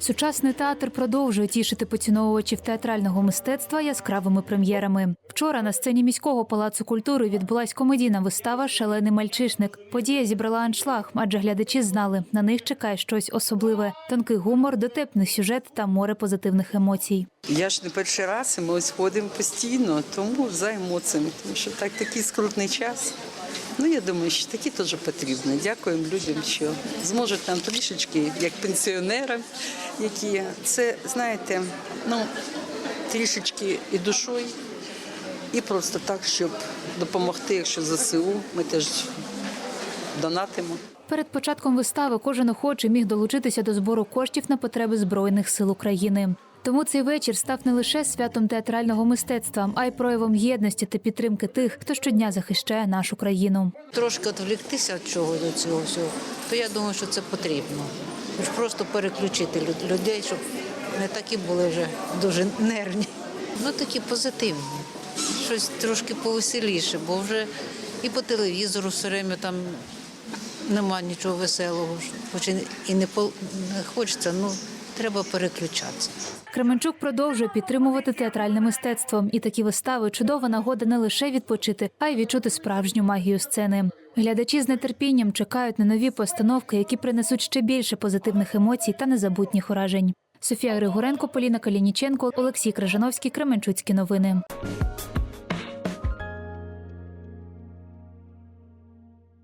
Сучасний театр продовжує тішити поціновувачів театрального мистецтва яскравими прем'єрами. Вчора на сцені міського палацу культури відбулась комедійна вистава Шалений мальчишник. Подія зібрала аншлаг, адже глядачі знали, на них чекає щось особливе: тонкий гумор, дотепний сюжет та море позитивних емоцій. Я ж не перший раз, і ми ось ходимо постійно, тому за емоціями, тому що так такий скрутний час. Ну, я думаю, що такі теж потрібно. Дякуємо людям, що зможуть нам трішечки, як пенсіонерам, які це, знаєте, ну, трішечки і душою, і просто так, щоб допомогти, якщо ЗСУ, ми теж донатимо. Перед початком вистави кожен охочий міг долучитися до збору коштів на потреби збройних сил України. Тому цей вечір став не лише святом театрального мистецтва, а й проявом єдності та підтримки тих, хто щодня захищає нашу країну. трошки відвліктися від чого до цього всього, то я думаю, що це потрібно. Просто переключити людей, щоб не такі були вже дуже нервні. Ну такі позитивні. Щось трошки повеселіше, бо вже і по телевізору все время там нема нічого веселого. Хоч і- не хочеться, ну треба переключатися. Кременчук продовжує підтримувати театральне мистецтво, і такі вистави чудова нагода не лише відпочити, а й відчути справжню магію сцени. Глядачі з нетерпінням чекають на нові постановки, які принесуть ще більше позитивних емоцій та незабутніх уражень. Софія Григоренко, Поліна Калініченко, Олексій Крижановський, Кременчуцькі новини.